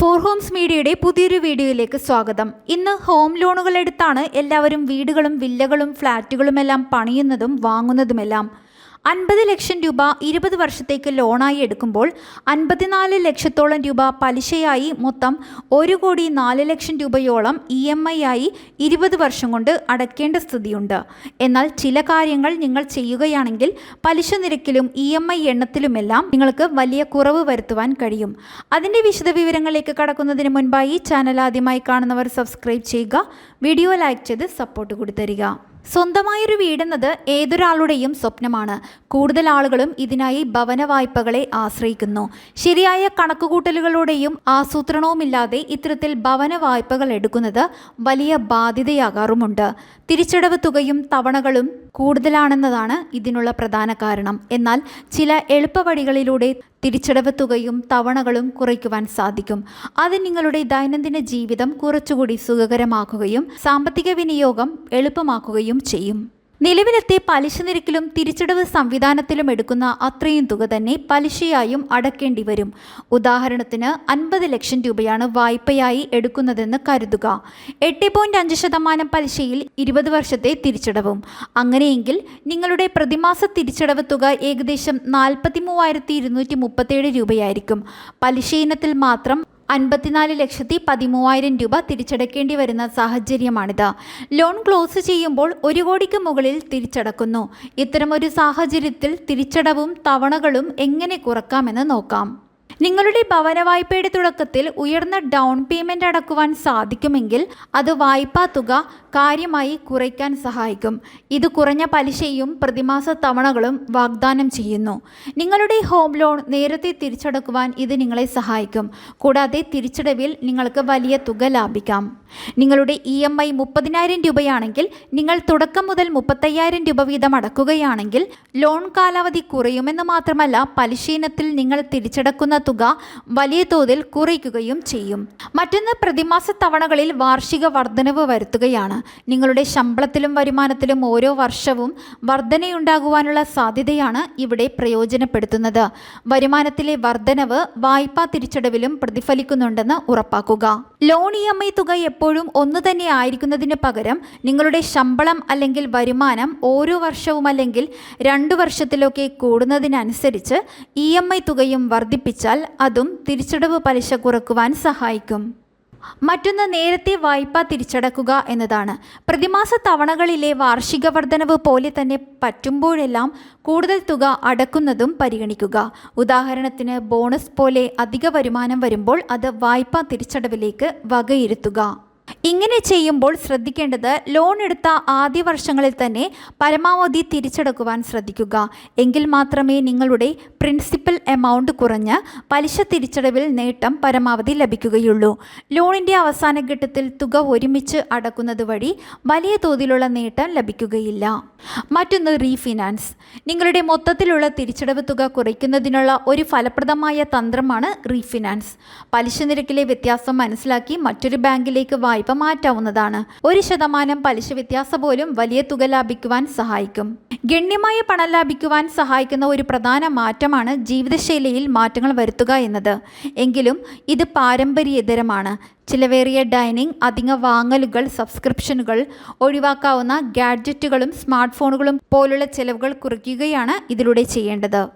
Four Holmes മീഡിയയുടെ പുതിയൊരു വീഡിയോയിലേക്ക് സ്വാഗതം. ഇന്ന് ഹോം ലോണുകൾ എടുത്താണ് എല്ലാവരും വീടുകളും വില്ലകളും ഫ്ലാറ്റുകളുമെല്ലാം പണിയുന്നതും വാങ്ങുന്നതുമെല്ലാം. അൻപത് ലക്ഷം രൂപ ഇരുപത് വർഷത്തേക്ക് ലോണായി എടുക്കുമ്പോൾ അൻപത്തിനാല് ലക്ഷത്തോളം രൂപ പലിശയായി മൊത്തം ഒരു കോടി നാല് ലക്ഷം രൂപയോളം ഇ എം ഐ ആയി ഇരുപത് വർഷം കൊണ്ട് അടയ്ക്കേണ്ട സ്ഥിതിയുണ്ട്. എന്നാൽ ചില കാര്യങ്ങൾ നിങ്ങൾ ചെയ്യുകയാണെങ്കിൽ പലിശ നിരക്കിലും ഇ എം ഐ എണ്ണത്തിലുമെല്ലാം നിങ്ങൾക്ക് വലിയ കുറവ് വരുത്തുവാൻ കഴിയും. അതിന്റെ വിശദവിവരങ്ങളിലേക്ക് കടക്കുന്നതിന് മുൻപായി ചാനൽ ആദ്യമായി കാണുന്നവർ സബ്സ്ക്രൈബ് ചെയ്യുക വീഡിയോ ലൈക്ക് ചെയ്ത് സപ്പോർട്ട് കൂടി തരിക. സ്വന്തമായൊരു വീടെന്നത് ഏതൊരാളുടെയും സ്വപ്നമാണ്. കൂടുതൽ ആളുകളും ഇതിനായി ഭവന വായ്പകളെ ആശ്രയിക്കുന്നു. ശരിയായ കണക്കുകൂട്ടലുകളുടെയും ആസൂത്രണവുമില്ലാതെ ഇത്തരത്തിൽ ഭവന വായ്പകൾ എടുക്കുന്നത് വലിയ ബാധ്യതയാകാറുമുണ്ട്. തിരിച്ചടവ് തുകയും തവണകളും കൂടുതലാണെന്നതാണ് ഇതിനുള്ള പ്രധാന കാരണം. എന്നാൽ ചില എളുപ്പവഴികളിലൂടെ തിരിച്ചടവ് തുകയും തവണകളും കുറയ്ക്കുവാൻ സാധിക്കും. അത് നിങ്ങളുടെ ദൈനംദിന ജീവിതം കുറച്ചുകൂടി സുഖകരമാക്കുകയും സാമ്പത്തിക വിനിയോഗം എളുപ്പമാക്കുകയും ചെയ്യും. നിലവിലത്തെ പലിശ നിരക്കിലും തിരിച്ചടവ് സംവിധാനത്തിലും എടുക്കുന്ന അത്രയും തുക തന്നെ പലിശയായും അടക്കേണ്ടി വരും. ഉദാഹരണത്തിന് അൻപത് ലക്ഷം രൂപയാണ് വായ്പയായി എടുക്കുന്നതെന്ന് കരുതുക. എട്ട് പോയിന്റ് അഞ്ച് ശതമാനം പലിശയിൽ ഇരുപത് വർഷത്തെ തിരിച്ചടവും. അങ്ങനെയെങ്കിൽ നിങ്ങളുടെ പ്രതിമാസ തിരിച്ചടവ് തുക ഏകദേശം നാൽപ്പത്തി മൂവായിരത്തി ഇരുന്നൂറ്റി മുപ്പത്തേഴ് രൂപയായിരിക്കും. പലിശ ഇനത്തിൽ മാത്രം അൻപത്തിനാല് ലക്ഷത്തി പതിമൂവായിരം രൂപ തിരിച്ചടക്കേണ്ടി വരുന്ന സാഹചര്യമാണിത്. ലോൺ ക്ലോസ് ചെയ്യുമ്പോൾ ഒരു കോടിക്ക് മുകളിൽ തിരിച്ചടക്കുന്നു. ഇത്തരമൊരു സാഹചര്യത്തിൽ തിരിച്ചടവും തവണകളും എങ്ങനെ കുറക്കാമെന്ന് നോക്കാം. നിങ്ങളുടെ ഭവന വായ്പയുടെ തുടക്കത്തിൽ ഉയർന്ന ഡൗൺ പേയ്മെന്റ് അടക്കുവാൻ സാധിക്കുമെങ്കിൽ അത് വായ്പാ തുക കാര്യമായി കുറയ്ക്കാൻ സഹായിക്കും. ഇത് കുറഞ്ഞ പലിശയും പ്രതിമാസ തവണകളും വാഗ്ദാനം ചെയ്യുന്നു. നിങ്ങളുടെ ഹോം ലോൺ നേരത്തെ തിരിച്ചടക്കുവാൻ ഇത് നിങ്ങളെ സഹായിക്കും. കൂടാതെ തിരിച്ചടവിൽ നിങ്ങൾക്ക് വലിയ തുക ലാഭിക്കാം. നിങ്ങളുടെ ഇ എം ഐ മുപ്പതിനായിരം രൂപയാണെങ്കിൽ നിങ്ങൾ തുടക്കം മുതൽ മുപ്പത്തയ്യായിരം രൂപ വീതം അടക്കുകയാണെങ്കിൽ ലോൺ കാലാവധി കുറയുമെന്ന് മാത്രമല്ല പലിശീനത്തിൽ നിങ്ങൾ തിരിച്ചടക്കുന്ന തുക വലിയ തോതിൽ കുറയ്ക്കുകയും ചെയ്യും. മറ്റൊന്ന് പ്രതിമാസ തവണകളിൽ വാർഷിക വർധനവ് വരുത്തുകയാണ്. നിങ്ങളുടെ ശമ്പളത്തിലും വരുമാനത്തിലും ഓരോ വർഷവും വർധനയുണ്ടാകുവാനുള്ള സാധ്യതയാണ് ഇവിടെ പ്രയോജനപ്പെടുത്തുന്നത്. വരുമാനത്തിലെ വർധനവ് വായ്പാ തിരിച്ചടവിലും പ്രതിഫലിക്കുന്നുണ്ടെന്ന് ഉറപ്പാക്കുക. ലോൺ ഇ എം ഐ തുക എപ്പോഴും ഒന്ന് തന്നെ ആയിരിക്കുന്നതിന് പകരം നിങ്ങളുടെ ശമ്പളം അല്ലെങ്കിൽ വരുമാനം ഓരോ വർഷവും അല്ലെങ്കിൽ രണ്ടു വർഷത്തിലൊക്കെ കൂടുന്നതിനനുസരിച്ച് ഇ എം ഐ തുകയും വർദ്ധിപ്പിച്ചാൽ അതും തിരിച്ചടവ് പലിശ കുറക്കുവാൻ സഹായിക്കും. മറ്റൊന്ന് നേരത്തെ വായ്പ തിരിച്ചടക്കുക എന്നതാണ്. പ്രതിമാസ തവണകളിലെ വാർഷിക വർധനവ് പോലെ തന്നെ പറ്റുമ്പോഴെല്ലാം കൂടുതൽ തുക അടക്കുന്നതും പരിഗണിക്കുക. ഉദാഹരണത്തിന് ബോണസ് പോലെ അധിക വരുമാനം വരുമ്പോൾ അത് വായ്പ തിരിച്ചടവിലേക്ക് വകയിരുത്തുക. ഇങ്ങനെ ചെയ്യുമ്പോൾ ശ്രദ്ധിക്കേണ്ടത് ലോൺ എടുത്ത ആദ്യ വർഷങ്ങളിൽ തന്നെ പരമാവധി തിരിച്ചടക്കുവാൻ ശ്രദ്ധിക്കുക. എങ്കിൽ മാത്രമേ നിങ്ങളുടെ പ്രിൻസിപ്പൽ എമൗണ്ട് കുറഞ്ഞ് പലിശ തിരിച്ചടവിൽ നേട്ടം പരമാവധി ലഭിക്കുകയുള്ളൂ. ലോണിന്റെ അവസാന ഘട്ടത്തിൽ തുക ഒരുമിച്ച് അടക്കുന്നത് വഴി വലിയ തോതിലുള്ള നേട്ടം ലഭിക്കുകയില്ല. മറ്റൊന്ന് റീഫിനാൻസ് നിങ്ങളുടെ മൊത്തത്തിലുള്ള തിരിച്ചടവ് തുക കുറയ്ക്കുന്നതിനുള്ള ഒരു ഫലപ്രദമായ തന്ത്രമാണ് റീഫിനാൻസ് പലിശ നിരക്കിലെ വ്യത്യാസം മനസ്സിലാക്കി മറ്റൊരു ബാങ്കിലേക്ക് വായ്പ മാറ്റാവുന്നതാണ് ഒരു ശതമാനം പലിശ വ്യത്യാസം പോലും വലിയ തുക ലാഭിക്കുവാൻ സഹായിക്കും. ഗണ്യമായ പണം ലാഭിക്കുവാൻ സഹായിക്കുന്ന ഒരു പ്രധാന മാറ്റമാണ് ജീവിതശൈലിയിൽ മാറ്റങ്ങൾ വരുത്തുക എന്നത്. എങ്കിലും ഇത് പാരമ്പര്യേതരമാണ്. ചിലവേറിയ ഡൈനിങ് അധിക വാങ്ങലുകൾ സബ്സ്ക്രിപ്ഷനുകൾ ഒഴിവാക്കാവുന്ന ഗാഡ്ജറ്റുകളും സ്മാർട്ട് ഫോണുകളും പോലുള്ള ചെലവുകൾ കുറയ്ക്കുകയാണ് ഇതിലൂടെ ചെയ്യേണ്ടത്.